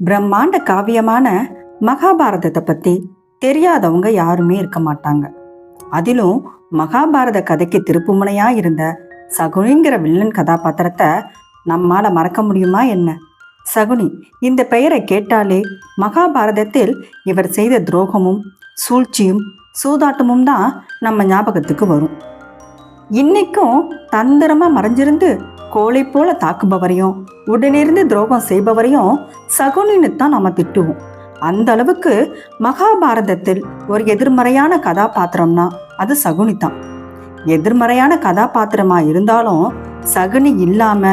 பிரம்மாண்ட காவியமான மகாபாரதத்தை பற்றி தெரியாதவங்க யாருமே இருக்க மாட்டாங்க. அதிலும் மகாபாரத கதைக்கு திருப்புமுனையா இருந்த சகுனிங்கிற வில்லன் கதாபாத்திரத்தை நம்மால மறக்க முடியுமா என்ன? சகுனி இந்த பெயரை கேட்டாலே மகாபாரதத்தில் இவர் செய்த துரோகமும் சூழ்ச்சியும் சூதாட்டமும் தான் நம்ம ஞாபகத்துக்கு வரும். இன்னைக்கும் தந்திரமா மறைஞ்சிருந்து கோழை போல தாக்குபவரையும் உடனிருந்து துரோகம் செய்பவரையும் சகுனின்னு தான் நம்ம திட்டுவோம். அந்த அளவுக்கு மகாபாரதத்தில் ஒரு எதிர்மறையான கதாபாத்திரம்னா அது சகுனி தான் எதிர்மறையான கதாபாத்திரமா இருந்தாலும் சகுனி இல்லாம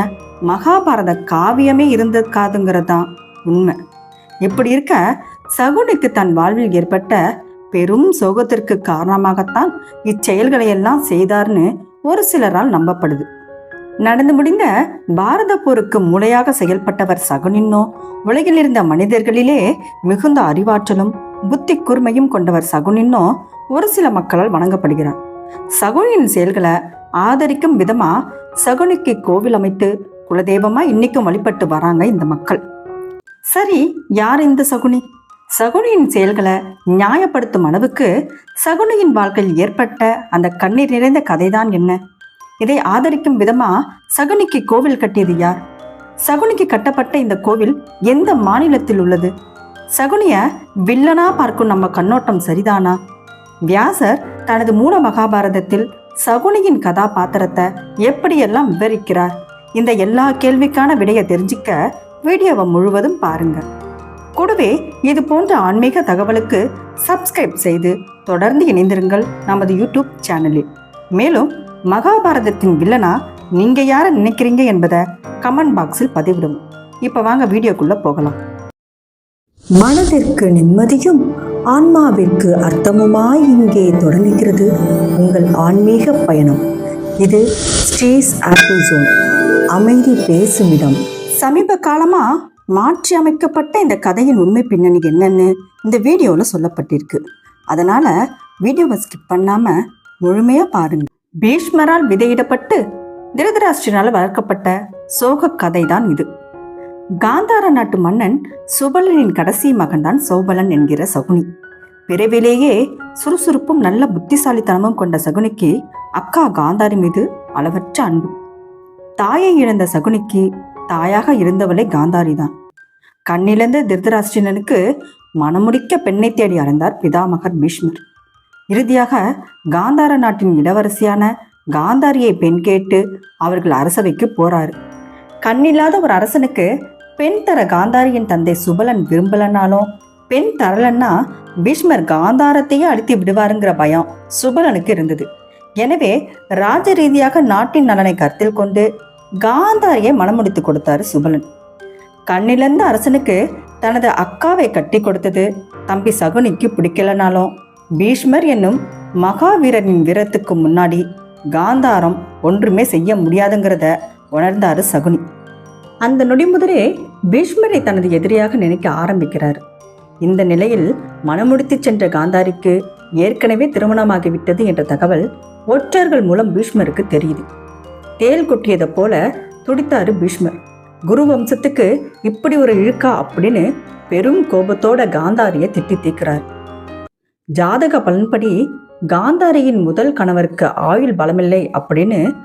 மகாபாரத காவியமே இருந்திருக்காதுங்கிறது தான் உண்மை. இப்படி இருக்க சகுனிக்கு தன் வாழ்வில் ஏற்பட்ட பெரும் சோகத்திற்கு காரணமாகத்தான் இச்செயல்களை எல்லாம் செய்தார்னு ஒரு சிலரால் நம்பப்படுது. நடந்து முடிந்த பாரத போருக்கு மூளையாக செயல்பட்டவர் சகுனின்னோ உலகில் இருந்த மனிதர்களிலே மிகுந்த அறிவாற்றலும் புத்தி கூர்மையும் கொண்டவர் சகுனின்னோ ஒரு சில மக்களால் வணங்கப்படுகிறார். சகுனியின் செயல்களை ஆதரிக்கும் விதமா சகுனிக்கு கோவில் அமைத்து குலதெய்வமா இன்னைக்கும் வழிபட்டு வராங்க இந்த மக்கள். சரி யார் இந்த சகுனி? சகுனியின் செயல்களை நியாயப்படுத்தும் அளவுக்கு சகுனியின் வாழ்க்கையில் ஏற்பட்ட அந்த கண்ணீர் நிறைந்த கதைதான் என்ன? இதை ஆதரிக்கும் விதமா சகுனிக்கு கோவில் கட்டியது யார்? சகுனிக்கு கட்டப்பட்ட இந்த கோவில் எந்த மாநிலத்தில் உள்ளது? சகுனிய வில்லனா பார்க்கும் நம்ம கண்ணோட்டம் சரிதானா? வியாசர் தனது மூல மகாபாரதத்தில் சகுனியின் கதாபாத்திரத்தை எப்படியெல்லாம் விவரிக்கிறார்? இந்த எல்லா கேள்விக்கான விடையை தெரிஞ்சுக்க வீடியோவை முழுவதும் பாருங்க. கூடவே இது போன்ற ஆன்மீக தகவலுக்கு சப்ஸ்கிரைப் செய்து தொடர்ந்து இணைந்திருங்கள் நமது யூடியூப் சேனலில். மேலும் மகாபாரதத்தின் வில்லனா நீங்க யார நினைக்கிறீங்க என்பதை கமெண்ட் பாக்ஸில் பதிவிடும். இப்போ வாங்க வீடியோக்குள்ள போகலாம். மனதிற்கு நிம்மதியும் ஆன்மாவிற்கு அர்த்தமுமாய் இங்கே தொடங்குகிறது உங்கள் ஆன்மீக பயணம். இது ஸ்டேஸ் ஆப்பிள் ஜோன் அமைதி பேசும் இடம். சமீப காலமா மாற்றி அமைக்கப்பட்ட இந்த கதையின் உண்மை பின்னணி என்னன்னு இந்த வீடியோவில் சொல்லப்பட்டிருக்கு. அதனால வீடியோவை ஸ்கிப் பண்ணாம முழுமையா பாருங்க. பீஷ்மரால் விதையிடப்பட்டு திருதராஷ்டிரால் வளர்க்கப்பட்ட சோக கதை தான் இது. காந்தார நாட்டு மன்னன் சுபலனின் கடைசி மகன்தான் சோபலன் என்கிற சகுனி. பிறவிலேயே சுறுசுறுப்பும் நல்ல புத்திசாலித்தனமும் கொண்ட சகுனிக்கு அக்கா காந்தாரி மீது அளவற்ற அன்பு. தாயை இழந்த சகுனிக்கு தாயாக இருந்தவளே காந்தாரி தான் கண்ணிழந்த திருதராஷ்டிரனுக்கு மனமுடிக்க பெண்ணை தேடி அடைந்தார் பிதாமகர் பீஷ்மர். இறுதியாக காந்தார நாட்டின் இளவரசியான காந்தாரியை பெண் கேட்டு அவர்கள் அரசவைக்கு போறாரு. கண்ணில்லாத ஒரு அரசனுக்கு பெண் தர காந்தாரியின் தந்தை சுபலன் விரும்பலனாலும் பெண் தரலன்னா பீஷ்மர் காந்தாரத்தையே அழித்து விடுவாருங்கிற பயம் சுபலனுக்கு இருந்தது. எனவே ராஜ ரீதியாக நாட்டின் நலனை கருத்தில் கொண்டு காந்தாரியை மனமுடித்து கொடுத்தாரு சுபலன். கண்ணிலிருந்த அரசனுக்கு தனது அக்காவை கட்டி கொடுத்தது தம்பி சகுனிக்கு பிடிக்கலனாலும் பீஷ்மர் என்னும் மகாவீரனின் வீரத்துக்கு முன்னாடி காந்தாரம் ஒன்றுமே செய்ய முடியாதுங்கிறத உணர்ந்தாரு சகுனி. அந்த நொடி முதலே பீஷ்மரை தனது எதிரியாக நினைக்க ஆரம்பிக்கிறார். இந்த நிலையில் மனமுடித்து சென்ற காந்தாரிக்கு ஏற்கனவே திருமணமாகிவிட்டது என்ற தகவல் ஒற்றர்கள் மூலம் பீஷ்மருக்கு தெரியுது. தேல் கொட்டியதை போல துடித்தாரு பீஷ்மர். குரு வம்சத்துக்கு இப்படி ஒரு இழுக்கா அப்படின்னு பெரும் கோபத்தோட காந்தாரியை திட்டி தீக்கிறார். ஜாதக பலன்படி காந்தாரியின் முதல் கணவருக்கு ஆயுள் பலமில்லை அப்படின்னு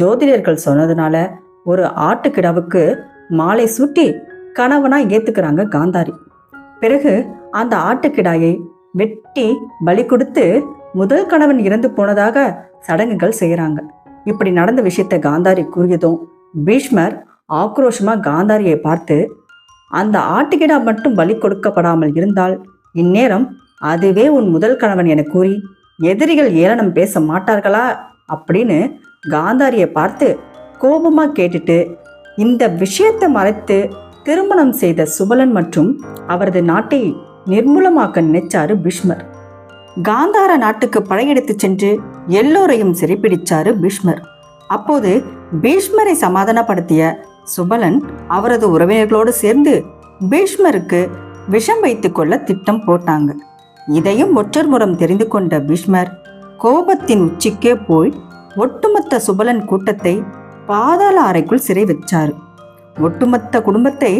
ஜோதிடர்கள் சொன்னதுனால ஒரு ஆட்டுக்கிடாவுக்கு மாலை சூட்டி கணவனா ஏத்துக்கிறாங்க காந்தாரி. பிறகு அந்த ஆட்டுக்கிடாயை வெட்டி பலி கொடுத்து முதல் கணவன் இறந்து போனதாக சடங்குகள் செய்கிறாங்க இப்படி நடந்த விஷயத்தை காந்தாரி கூறியதும் பீஷ்மர் ஆக்ரோஷமாக காந்தாரியை பார்த்து அந்த ஆட்டுக்கிடா மட்டும் பலி கொடுக்கப்படாமல் இருந்தால் இந்நேரம் அதுவே உன் முதல் கணவன் என கூறி எதிரிகள் ஏளனம் பேச மாட்டார்களா? அப்படின்னு காந்தாரியை பார்த்து கோபமாக கேட்டுட்டு இந்த விஷயத்தை மறைத்து திருமணம் செய்த சுபலன் மற்றும் அவரது நாட்டை நிர்மூலமாக்க நினைச்சாரு பீஷ்மர். காந்தார நாட்டுக்கு படையெடுத்து சென்று எல்லோரையும் சிறைப்பிடிச்சாரு பீஷ்மர். அப்போது பீஷ்மரை சமாதானப்படுத்திய சுபலன் அவரது உறவினர்களோடு சேர்ந்து பீஷ்மருக்கு விஷம் வைத்துக்கொள்ள திட்டம் போட்டாங்க. இதையும் ஒற்றர் முறம் தெரிந்து கொண்ட பீஷ்மர் கோபத்தின் உச்சிக்கே போய் ஒட்டுமொத்த சுபலன் கூட்டத்தை பாதாள அறைக்குள் சிறை வச்சார். ஒட்டுமொத்த குடும்பத்தை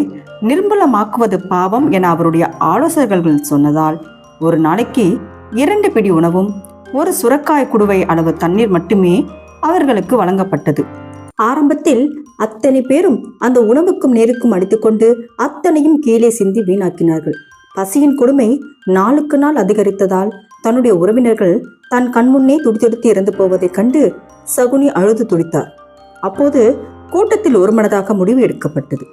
நிர்மூலமாக்குவது பாவம் என அவருடைய ஆலோசகர்கள் சொன்னதால் ஒரு நாளைக்கு இரண்டு பிடி உணவும் ஒரு சுரக்காய் குடுவை அளவு தண்ணீர் மட்டுமே அவர்களுக்கு வழங்கப்பட்டது. ஆரம்பத்தில் அத்தனை பேரும் அந்த உணவுக்கும் நேருக்கும் அடித்துக்கொண்டு அத்தனையும் கீழே சிந்தி வீணாக்கினார்கள். பசியின் கொடுமை நாளுக்கு நாள் அதிகரித்ததால் தன்னுடைய உறவினர்கள் தன் கண்முன்னே துடிதுடித்து இறந்து போவதைக் கண்டு சகுனி அழுது துடித்தார். அப்போது கூட்டத்தில் ஒருமனதாக முடிவு எடுக்கப்பட்டது.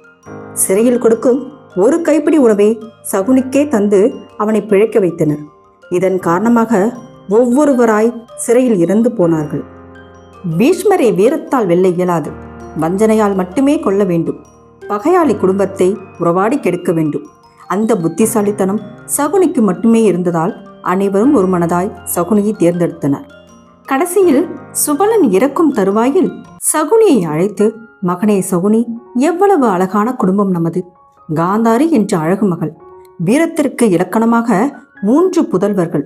சிறையில் கொடுக்கும் ஒரு கைப்பிடி உணவை சகுனிக்கே தந்து அவனை பிழைக்க வைத்தனர். இதன் காரணமாக ஒவ்வொருவராய் சிறையில் இறந்து போனார்கள். பீஷ்மரை வீரத்தால் வெல்ல இயலாது. வஞ்சனையால் மட்டுமே கொள்ள வேண்டும். பகையாளி குடும்பத்தை உறவாடி கெடுக்க வேண்டும். அந்த புத்திசாலித்தனம் சகுனிக்கு மட்டுமே இருந்ததால் அனைவரும் ஒரு மனதாய் சகுனியை தேர்ந்தெடுத்தனர். கடைசியில் சுபலன் இறக்கும் தருவாயில் சகுனியை அழைத்து மகனே சகுனி எவ்வளவு அழகான குடும்பம் நமது. காந்தாரி என்ற அழகு மகள். வீரத்திற்கு இலக்கணமாக மூன்று புதல்வர்கள்.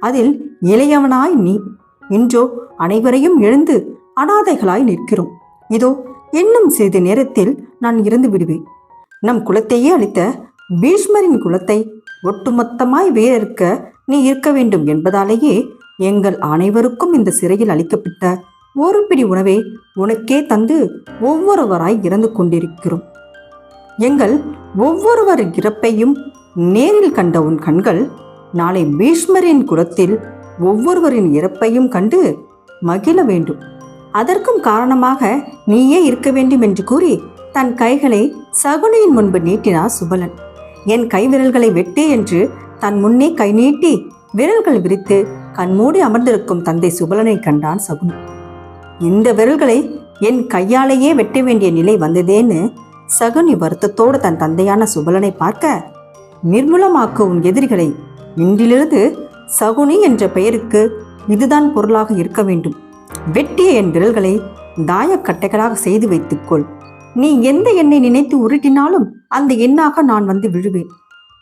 அதில் இளையவனாய் நீ. இன்றோ அனைவரையும் எழுந்து அனாதைகளாய் நிற்கிறோம். இதோ இன்னும் சிறிது நேரத்தில் நான் இறந்து விடுவேன் நம் குலத்தையே அளித்த பீஷ்மரின் குலத்தை ஒட்டுமொத்தமாய் வேறிருக்க நீ இருக்க வேண்டும் என்பதாலேயே எங்கள் அனைவருக்கும் இந்த சிறையில் அளிக்கப்பட்ட ஒரு பிடி உணவை உனக்கே தந்து ஒவ்வொருவராய் இறந்து கொண்டிருக்கிறோம். எங்கள் ஒவ்வொருவர் இறப்பையும் நேரில் கண்ட உன் கண்கள் நாளை பீஷ்மரின் குலத்தில் ஒவ்வொருவரின் இறப்பையும் கண்டு மகிழ வேண்டும். அதற்கும் காரணமாக நீயே இருக்க வேண்டும் என்று கூறி தன் கைகளை சகுனியின் முன்பு நீட்டினார் சுபலன். என் கைவிரல்களை வெட்டு என்று தன் முன்னே கை நீட்டி விரல்கள் விரித்து கண்மூடி அமர்ந்திருக்கும் தந்தை சுபலனை கண்டான் சகுனி. இந்த விரல்களை என் கையாலேயே வெட்ட வேண்டிய நிலை வந்ததேன்னு சகுனி வருத்தத்தோடு தன் தந்தையான சுபலனை பார்க்க நிர்மூலமாக்கும் எதிரிகளை இன்றிலிருந்து சகுனி என்ற பெயருக்கு இதுதான் பொருளாக இருக்க வேண்டும். வெட்டிய என் விரல்களை தாயக்கட்டைகளாக செய்து வைத்துக்கொள். நீ எந்த எண்ணை நினைத்து உருட்டினாலும் அந்த எண்ணாக நான் வந்து விழுவேன்.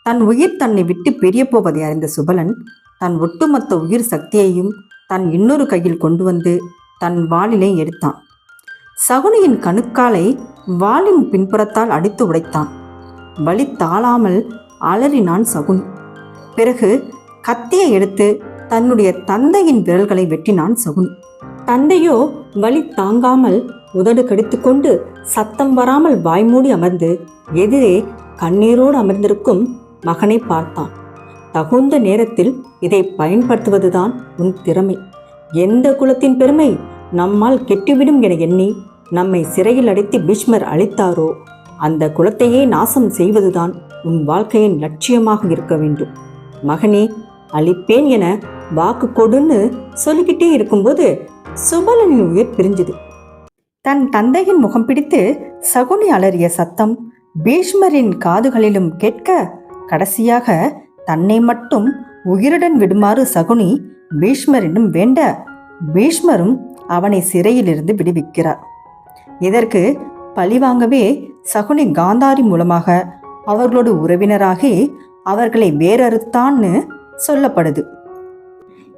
தன் உயிர் தன்னை விட்டு பெரிய போவதை அறிந்த சுபலன் தன் ஒட்டுமொத்த உயிர் சக்தியையும் தன் இன்னொரு கையில் கொண்டு வந்து தன் வாளிலே எடுத்தான். சகுனியின் கணுக்காலை வாளின் பின்புறத்தால் அடித்து உடைத்தான். வலி தாளாமல் அலறினான் சகுனி. பிறகு கத்தியை எடுத்து தன்னுடைய தந்தையின் விரல்களை வெட்டினான் சகுனி. தந்தையோ வலி தாங்காமல் உதடு கடித்துக்கொண்டு சத்தம் வராமல் வாய்மூடி அமர்ந்து எதிரே கண்ணீரோடு அமர்ந்திருக்கும் மகனை பார்த்தான். தகுந்த நேரத்தில் இதை பயன்படுத்துவதுதான் உன் திறமை. எந்த குலத்தின் பெருமை நம்மால் கெட்டுவிடும் என எண்ணி நம்மை சிறையில் அடைத்து பீஷ்மர் அளித்தாரோ அந்த குலத்தையே நாசம் செய்வதுதான் உன் வாழ்க்கையின் லட்சியமாக இருக்க வேண்டும். மகனே அழிப்பேன் என வாக்கு கொடுன்னு சொல்லிக்கிட்டே இருக்கும்போது சுபலனின் உயிர் பிரிஞ்சுது. தன் தந்தையின் முகம் பிடித்து சகுனி அலறிய சத்தம் பீஷ்மரின் காதுகளிலும் கேட்க கடைசியாக தன்னை மட்டும் உயிருடன் விடுமாறு சகுனி பீஷ்மரிடம் வேண்ட பீஷ்மரும் அவனை சிறையிலிருந்து விடுவிக்கிறார். இதற்கு பழிவாங்கவே சகுனி காந்தாரி மூலமாக அவர்களோடு உறவினராகி அவர்களை வேறறுத்தான்னு சொல்லப்படுது.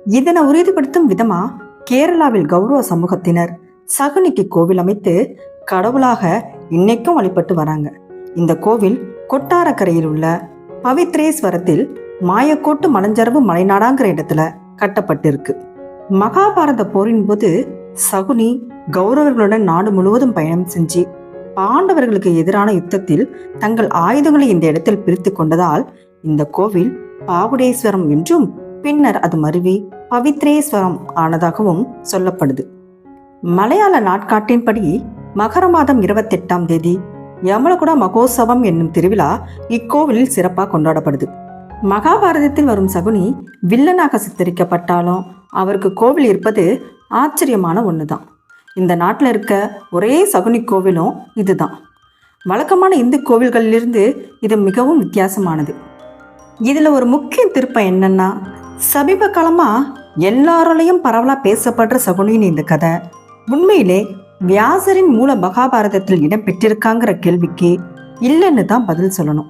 இதனை உறுதிப்படுத்தும் விதமா கேரளாவில் கௌரவ சமூகத்தினர் சகுனிக்கு கோவில் அமைத்து கடவுளாக இன்னைக்கும் வழிபட்டு வராங்க. இந்த கோவில் கொட்டாரக்கரையில் உள்ள பவித்ரேஸ்வரத்தில் மாயக்கோட்டு மலஞ்சரவு மலைநாடாங்கிற இடத்துல கட்டப்பட்டிருக்கு. மகாபாரத போரின் போது சகுனி கௌரவர்களுடன் நாடு முழுவதும் பயணம் செஞ்சு பாண்டவர்களுக்கு எதிரான யுத்தத்தில் தங்கள் ஆயுதங்களை இந்த இடத்தில் பிரித்து கொண்டதால் இந்த கோவில் பாவுடேஸ்வரம் என்றும் பின்னர் அது மருவி பவித்ரேஸ்வரம் ஆனதாகவும் சொல்லப்படுது. மலையாள நாட்காட்டின்படி மகர மாதம் இருபத்தெட்டாம் தேதி யமலகுடா மகோத்சவம் என்னும் திருவிழா இக்கோவிலில் சிறப்பாக கொண்டாடப்படுது. மகாபாரதத்தில் வரும் சகுனி வில்லனாக சித்தரிக்கப்பட்டாலும் அவருக்கு கோவில் இருப்பது ஆச்சரியமான ஒன்று தான் இந்த நாட்டில் இருக்க ஒரே சகுனி கோவிலும் இதுதான். வழக்கமான இந்து கோவில்களிலிருந்து இது மிகவும் வித்தியாசமானது. இதில் ஒரு முக்கிய திருப்பம் என்னன்னா சமீப காலமாக எல்லாராலையும் பரவலாக பேசப்படுற சகுனின்னு இந்த கதை. உண்மையிலே வியாசரின் மூல மகாபாரதத்தில் இடம் பெற்றிருக்காங்கிற கேள்விக்கு இல்லைன்னு தான் பதில் சொல்லணும்.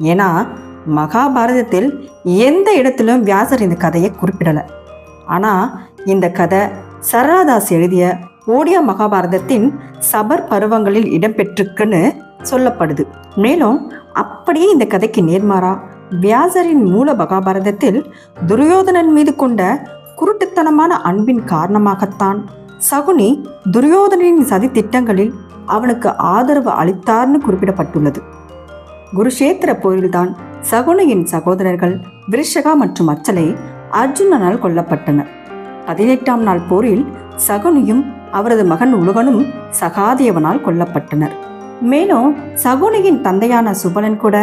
ஏன்னா மகாபாரதத்தில் எந்த இடத்திலும் வியாசர் இந்த கதையை குறிப்பிடலை. ஆனால் இந்த கதை சரளாதாஸ் எழுதிய ஓடியா மகாபாரதத்தின் சபர் பருவங்களில் இடம்பெற்றிருக்குன்னு சொல்லப்படுது. மேலும் அப்படியே இந்த கதைக்கு நேர்மாறா வியாசரின் மூல மகாபாரதத்தில் துரியோதனன் மீது கொண்ட குருட்டுத்தனமான அன்பின் காரணமாகத்தான் சகுனி துரியோதனின் சதி திட்டங்களில் அவனுக்கு ஆதரவு அளித்தார்னு குறிப்பிடப்பட்டுள்ளது. குருஷேத்திர போரில்தான் சகுனியின் சகோதரர்கள் விருஷகா மற்றும் அச்சலை அர்ஜுனனால் கொல்லப்பட்டனர். பதினெட்டாம் நாள் போரில் சகுனியும் அவரது மகன் உலகனும் சகாதேவனால் கொல்லப்பட்டனர். மேலும் சகுனியின் தந்தையான சுபலன் கூட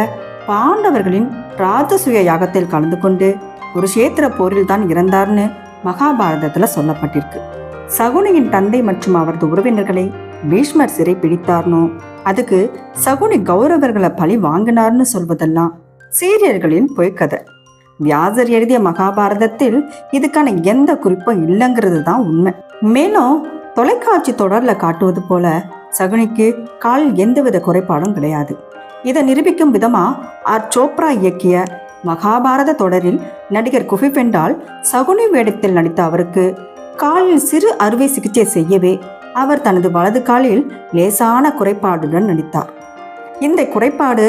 பாண்டவர்களின் ராஜசூய யாகத்தில் கலந்து கொண்டு குருஷேத்திர போரில் தான் இறந்தார்னு மகாபாரதத்தில் சொல்லப்பட்டிருக்கு. சகுனியின் தந்தை மற்றும் அவரது உறவினர்களை பீஷ்மர் சிறை பிடித்தார்னோ? அதுக்கு சகுனி கௌரவர்களை பழி வாங்கினார்னு சொல்வதெல்லாம் சீரியர்களின் பொய்க்கதை. வியாசர் எழுதிய மகாபாரதத்தில் இதுக்கான எந்த குறிப்பும் இல்லைங்கிறது தான் உண்மை. மேலும் தொலைக்காட்சி தொடரில் காட்டுவது போல சகுனிக்கு கால் எந்தவித குறைபாடும் கிடையாது. இதை நிரூபிக்கும் விதமா ஆர். சோப்ரா இயக்கிய மகாபாரத தொடரில் நடிகர் குஃபி பெண்டால் சகுனி வேடத்தில் நடித்த அவருக்கு காலில் சிறு அறுவை சிகிச்சை செய்யவே அவர் தனது வலது காலில் லேசான குறைபாடுடன் நடித்தார். இந்த குறைபாடு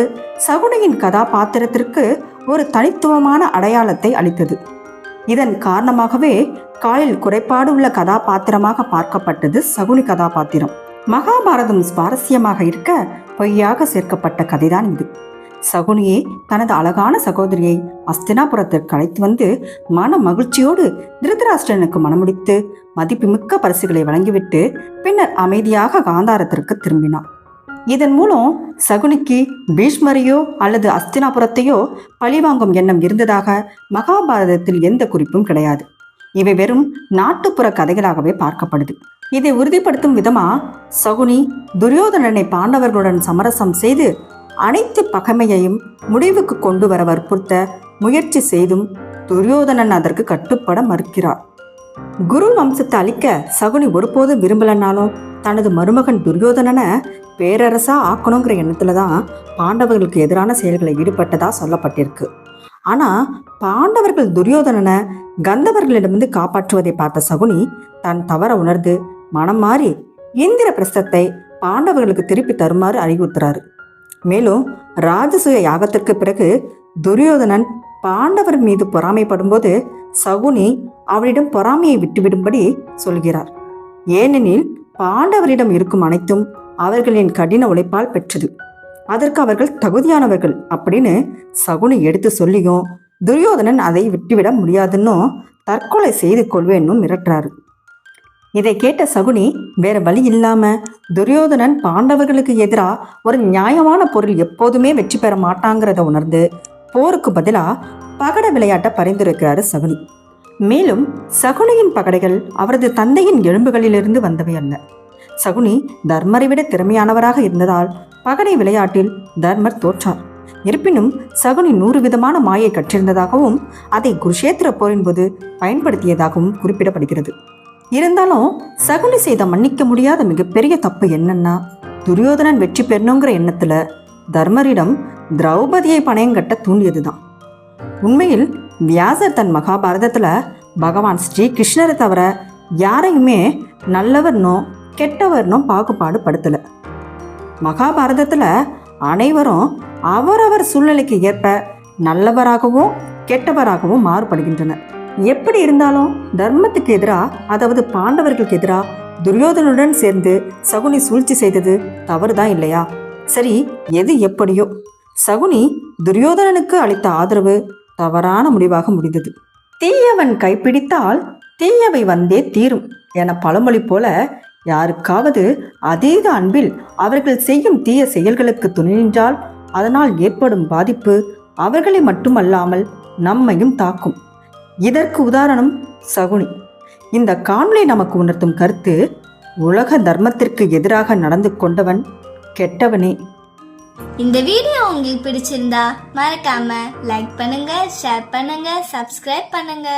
சகுனியின் கதாபாத்திரத்திற்கு ஒரு தனித்துவமான அடையாளத்தை அளித்தது. இதன் காரணமாகவே காலில் குறைபாடு உள்ள கதாபாத்திரமாக பார்க்கப்பட்டது சகுனி கதாபாத்திரம். மகாபாரதம் சுவாரஸ்யமாக இருக்க பொய்யாக சேர்க்கப்பட்ட கதைதான் இது. சகுனியே தனது அழகான சகோதரியை அஸ்தினாபுரத்திற்கு அழைத்து வந்து மன மகிழ்ச்சியோடு திருதராஷ்டிரனுக்கு மணமுடித்து மதிப்புமிக்க பரிசுகளை வழங்கிவிட்டு பின்னர் அமைதியாக காந்தாரத்திற்கு திரும்பினார். இதன் மூலம் சகுனிக்கு பீஷ்மரையோ அல்லது அஸ்தினாபுரத்தையோ பழிவாங்கும் எண்ணம் இருந்ததாக மகாபாரதத்தில் எந்த குறிப்பும் கிடையாது. இவை வெறும் நாட்டுப்புற கதைகளாகவே பார்க்கப்படுது. இதை உறுதிப்படுத்தும் விதமா சகுனி துரியோதனனை பாண்டவர்களுடன் சமரசம் செய்து அனைத்து பகைமையையும் முடிவுக்கு கொண்டு வர வற்புறுத்த முயற்சி செய்தும் துரியோதனன் அதற்கு கட்டுப்பட மறுக்கிறார். குரு வம்சத்தை அழிக்க சகுனி ஒருபோதும் விரும்பலனாலும் தனது மருமகன் துரியோதனனை பேரரசா ஆக்கணுங்கிற எண்ணத்துல தான் பாண்டவர்களுக்கு எதிரான செயல்களை ஈடுபட்டதா சொல்லப்பட்டிருக்கு. ஆனா பாண்டவர்கள் துரியோதனனை கந்தவர்களிடமிருந்து காப்பாற்றுவதை பார்த்த சகுனி தன் தவற உணர்ந்து மனம் மாறி இந்திர பிரஸ்தத்தை பாண்டவர்களுக்கு திருப்பி தருமாறு அறிவுறுத்துறாரு. மேலும் ராஜசூய யாகத்திற்கு பிறகு துரியோதனன் பாண்டவர் மீது பொறாமைப்படும்போது சகுனி அவரிடம் பொறாமையை விட்டுவிடும்படி சொல்கிறார். ஏனெனில் பாண்டவரிடம் இருக்கும் அனைத்தும் அவர்களின் கடின உழைப்பால் பெற்றது. அதற்கு அவர்கள் தகுதியானவர்கள் அப்படின்னு சகுனி எடுத்து சொல்லியும் துரியோதனன் அதை விட்டுவிட முடியாதுன்னும் தற்கொலை செய்து கொள்வேன்னும் மிரட்டுறாரு. இதை கேட்ட சகுனி வேற வழி இல்லாம துரியோதனன் பாண்டவர்களுக்கு எதிராக ஒரு நியாயமான பொருள் எப்போதுமே வெற்றி பெற மாட்டாங்கிறத உணர்ந்து போருக்கு பதிலாக பகட விளையாட்டை பரிந்துரைக்கிறாரு சகுனி. மேலும் சகுனியின் பகடைகள் அவரது தந்தையின் எலும்புகளிலிருந்து வந்தவை அல்ல. சகுனி தர்மரை விட திறமையானவராக இருந்ததால் பகடை விளையாட்டில் தர்மர் தோற்றார். இருப்பினும் சகுனி நூறு விதமான மாயை கற்றிருந்ததாகவும் அதை குருஷேத்திர போரின் போது பயன்படுத்தியதாகவும் குறிப்பிடப்படுகிறது. இருந்தாலும் சகுனி செய்த மன்னிக்க முடியாத மிகப்பெரிய தப்பு என்னன்னா துரியோதனன் வெற்றி பெறணுங்கிற எண்ணத்துல தர்மரிடம் திரௌபதியை பணயம் தூண்டியது தான் உண்மையில் வியாசர் தன் மகாபாரதத்துல பகவான் ஸ்ரீ கிருஷ்ணரை தவிர யாரையுமே நல்லவர்னோ கெட்டவர்னோ பாகுபாடு படுத்தல. மகாபாரதத்துல அனைவரும் அவரவர் சூழ்நிலைக்கு ஏற்ப நல்லவராகவும் கெட்டவராகவும் மாறுபடுகின்றனர். எப்படி இருந்தாலும் தர்மத்துக்கு எதிராக அதாவது பாண்டவர்களுக்கு எதிராக துரியோதனுடன் சேர்ந்து சகுனி சூழ்ச்சி செய்தது தவறுதான் இல்லையா? சரி எது எப்படியோ. சகுனி துரியோதனனுக்கு அளித்த ஆதரவு தவறான முடிவாக முடிந்தது. தீயவன் கைப்பிடித்தால் தீயவை வந்தே தீரும் என பழமொழி போல யாருக்காவது அதீத அன்பில் அவர்கள் செய்யும் தீய செயல்களுக்கு துணை நின்றால் அதனால் ஏற்படும் பாதிப்பு அவர்களை மட்டுமல்லாமல் நம்மையும் தாக்கும். இதற்கு உதாரணம் சகுனி. இந்த காணொளி நமக்கு உணர்த்தும் கருத்து உலக தர்மத்திற்கு எதிராக நடந்து கொண்டவன் கெட்டவனே. இந்த வீடியோ உங்களுக்கு பிடிச்சிருந்தா மறக்காம லைக் பண்ணுங்க ஷேர் பண்ணுங்க சப்ஸ்கிரைப் பண்ணுங்க.